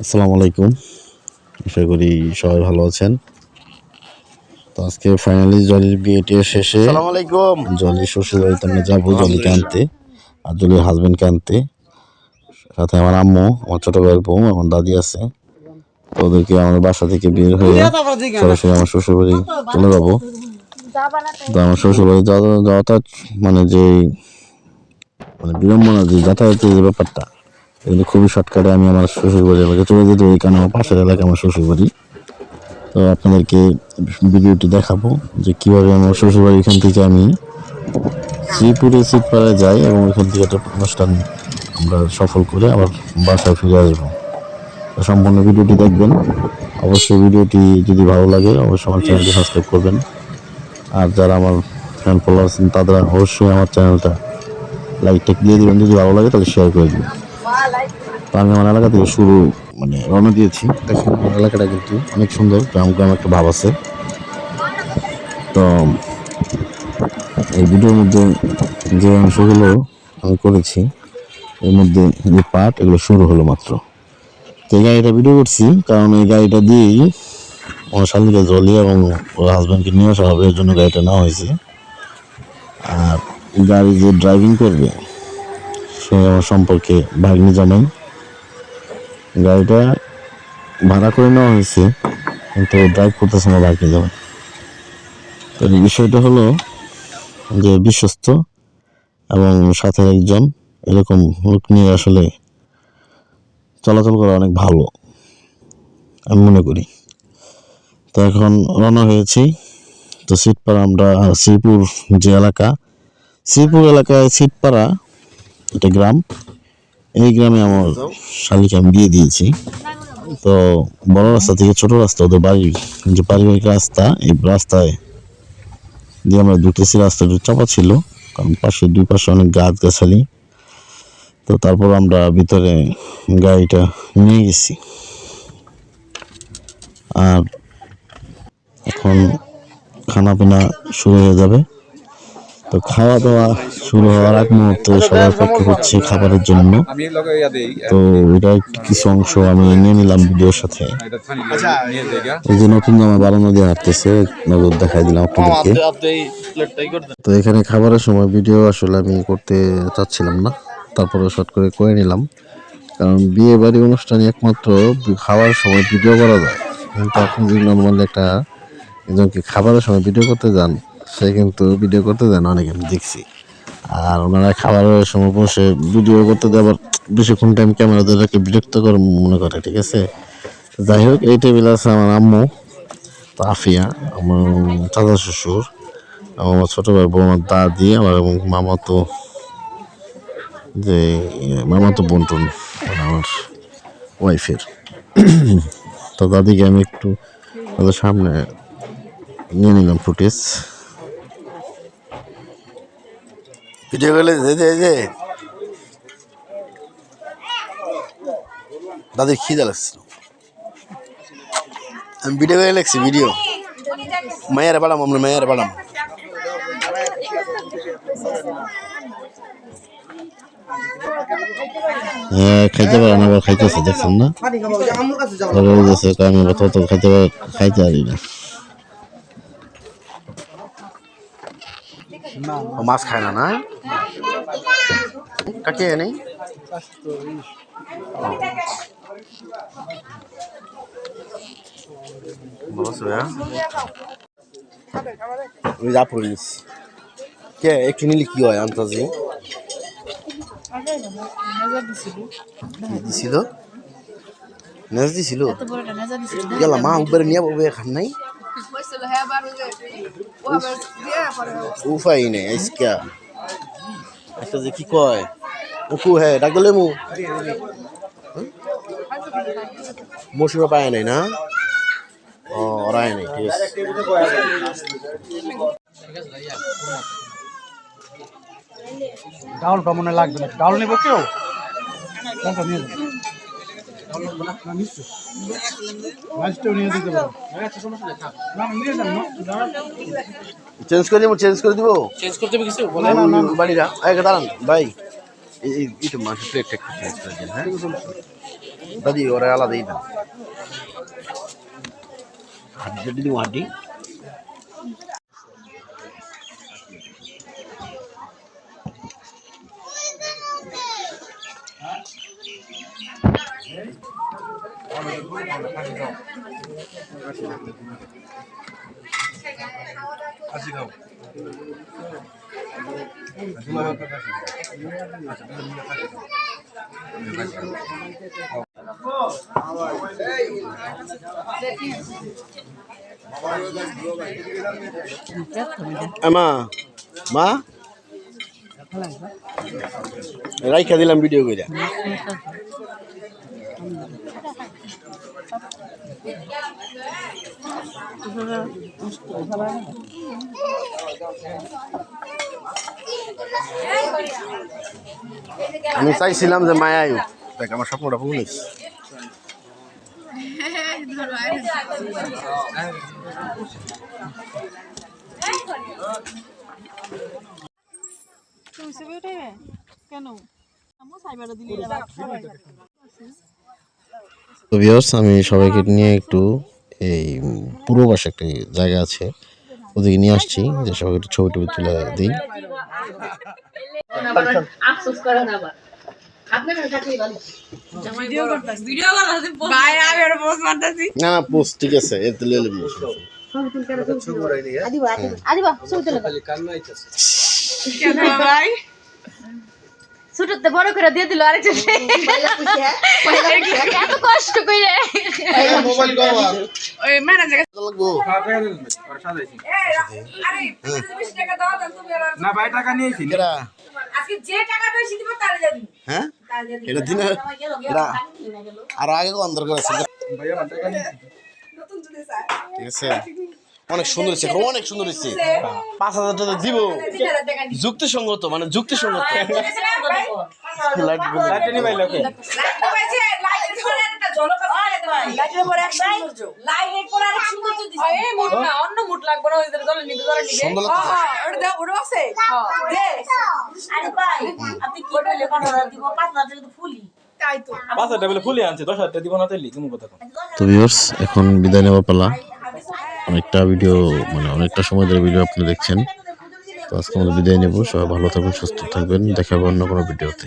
আসসালামু আলাইকুম। আশা করি সবাই ভালো আছেন। তো আজকে ফাইনালি জলির বিয়েটি শেষে আলাইকুম। জলির শ্বশুর বাড়িতে আমরা যাব জলিকে আনতে আর জলির হাজবেন্ডকে আনতে। সাথে আমার আম্মু আমার ছোট ভাইয়ের বউ আমার দাদি আছে। তো ওদেরকে আমার বাসা থেকে বের হয়ে সরাসরি আমার শ্বশুর বাড়ি চলে যাব। আমার শ্বশুরবাড়ি মানে যে মানে বিড়ম্বনা যে যাতায়াতের যে ব্যাপারটা, এগুলো খুবই শর্টকাটে আমি আমার শ্বশুর বাড়ি এলাকায় চলে যেতে পারি। কারণ আমার পাশের এলাকা আমার শ্বশুর বাড়ি তো আপনাদেরকে ভিডিওটি দেখাবো যে কীভাবে আমার শ্বশুর বাড়ি এখান থেকে আমি শ্রীপুরে সিটপাড়ায় যাই এবং এখান থেকে একটা অনুষ্ঠান আমরা সফল করে আবার বাসায় ফিরে আসব। সম্পূর্ণ ভিডিওটি দেখবেন। অবশ্যই ভিডিওটি যদি ভালো লাগে, অবশ্যই আমার চ্যানেলটি সাবস্ক্রাইব করবেন। আর যারা আমার ফ্যান ফলোয়ার আছেন তারা অবশ্যই আমার চ্যানেলটা লাইক টেক দিয়ে দেবেন। যদি ভালো লাগে, তাহলে শেয়ার করে দেবেন। তো আমি আমার এলাকা থেকে শুরু মানে রওনা দিয়েছি। আমার এলাকাটা কিন্তু অনেক সুন্দর। গ্রাম গ্রাম একটা ভাব আছে। তো এই ভিডিওর মধ্যে যে অংশগুলো আমি করেছি, এর মধ্যে যে পার্ট এগুলো শুরু হলো মাত্র। তো এই গাড়িটা ভিডিও করছি, কারণ এই গাড়িটা দিয়েই আমার শালিকা জলি এবং ওর হাজব্যান্ডকে নিয়ে আসা হবে, এর জন্য গাড়িটা নেওয়া হয়েছে। আর গাড়ি যে ড্রাইভিং করবে, সে আমার সম্পর্কে ভাগ্নি জানাই। গাড়িটা ভাড়া করে নেওয়া হয়েছে, কিন্তু ড্রাইভ করতেছে না ভাগ্নি জামাই তো বিষয়টা হলো যে বিশ্বস্ত এবং সাথে একজন, এরকম লোক নিয়ে আসলে চলাচল করা অনেক ভালো, আমি মনে করি। তো এখন রওনা হয়েছি। তো সিটপাড়া আমরা, শ্রীপুর যে এলাকা, শ্রীপুর এলাকায় সিটপাড়া একটা গ্রাম। এই গ্রামে আমার শালিকে আমি দিয়ে দিয়েছি। তো বড় রাস্তা থেকে ছোট রাস্তা, ওদের বাড়ি যে পারিবারিক রাস্তা, এই রাস্তায় দিয়ে আমরা ঢুকতেছি রাস্তাটা চাপা ছিল, কারণ পাশে দুই পাশে অনেক গাছ গাছালি তো তারপর আমরা ভিতরে গাড়িটা নিয়ে গেছি। আর এখন খানা পিনা শুরু হয়ে যাবে। তো খাওয়া দাওয়া শুরু হওয়ার এক মুহূর্তে সবাই অপেক্ষা করছে খাবারের জন্য। তো এটা একটু কিছু অংশ আমি নিয়ে নিলাম ভিডিওর সাথে। এই যে নতুন জামা বারানো দিয়ে হাঁটতেছে নজর দেখাই দিলাম আপনাদেরকে। তো এখানে খাবারের সময় ভিডিও আসলে আমি করতে চাচ্ছিলাম না। তারপরে শর্ট করে করে নিলাম। কারণ বিয়ে বাড়ি অনুষ্ঠানে একমাত্র খাওয়ার সময় ভিডিও করা যায়। কিন্তু এখন নর্মালি একটা একজনকে খাবারের সময় ভিডিও করতে যান, সে কিন্তু ভিডিও করতে যান অনেক আমি দেখছি। আর ওনারা খাবারের সময় বসে ভিডিও করতে দেওয়ার বেশিক্ষণ টাইম ক্যামেরা ধরে বিরক্ত করে মনে করে, ঠিক আছে? যাই হোক, এই টেবিল আছে আমার আম্মু তাফিয়া আমার চাচা শ্বশুর আমার ছোট ভাই বউ আমার দাদি, আমার এবং মামা তো যে মামা তো বন্টন, আমার ওয়াইফের তো দাদিকে আমি একটু সামনে নিয়ে নিলাম ফুটেজ ভিডিও করলে যে যে দাদির খিদে লাগছিল আমি ভিডিও করে লাগছি ভিডিও মায়ের পাড়াম আমরা মায়ের পাড়াম হ্যাঁ খাইতে পারে না আবার খাইতেছে দেখছেন না? আবার বলতেছে "কই আমি আবার তত খাইতে পার খাইতে পারি না। ও মাছ খায় না না? কাকে নেই নিচ্ছি। কে একটু নিলে কি হয় আন্তাজি? দিছিল? নেজ দিছিল? গেলাম মা উপরে নিয়ে খান নাই? উপায় নেই আজকে একটা যে কি কয়? উকু হে ডাক দিলে মু। মসুরা পায় নাই না? ও ওরাই নাই ঠিক আছে। ডাউলটা মনে লাগবে না। ডাউল নেব কেউ? নিয়ে যাব? চেঞ্জ করে দিব চেঞ্জ করে দিব? চেঞ্জ করতে হবে কিছু? বাড়িরা আগে দাঁড়ান। ভাই এই এই- মাংস প্লেটটা একটু চেঞ্জ করে দিন হ্যাঁ? দাদি ওরা আলাদাই দেন হাড্ডি দিব হাড্ডি? মা মা? রাইখা দিলাম ভিডিও কইরা। আমি চাইছিলাম যে মায়া আয়ুক। দেখ আমার স্বপ্নটা ভুল কেন? আমু সাইবারটা দিলি তো ভিউয়ার্স আমি সবাইকে নিয়ে একটু এই পূর্ব পাশে একটা জায়গা আছে ওদিকে নিয়ে আসছি যে সবাই একটু ছবি টবি তুলে দিই। আফসোস আপনার থাকলেই ভিডিও করতেছি। ভিডিও করতেছি ভাই আমি ওর পোস্ট মারতেছি। না না পোস্ট ঠিক আছে আদিবা আদিবা ছবি তুলে কেন ভাই? ছোটতে বড় করে দিয়ে দিল আরেকজন এত কষ্ট করে? ওই ম্যানেজার লাগবো? সাজাইছি। আরে 20 টাকা দাও তাহলে তুমি আর না ভাই টাকা নিয়েছি আজকে যে টাকা বেশি দিব তারে যাবি হ্যাঁ? এটা দিনে আর আগে অন্ধকার করে আছে যদি চাই ঠিক আছে। অনেক সুন্দর হচ্ছে অনেক সুন্দর হচ্ছে পাঁচ হাজার টাকা দিব। মানে। হ্যাঁ হ্যাঁ দে আরে ভাই আপনি কি বলে পাঁচ হাজার দিব ফুলি। টাকা ফুলে আনছে দশ হাজার টাকা না তাইলে তুমি কথা কও তো ভিউয়ার্স এখন বিদায় নেওয়া পালা। অনেকটা ভিডিও মানে অনেকটা সময় ধরে ভিডিও আপনি দেখছেন। তো আজকে আমরা বিদায় নেব। সবাই ভালো থাকবেন, সুস্থ থাকবেন। দেখা হবে অন্য কোনো ভিডিওতে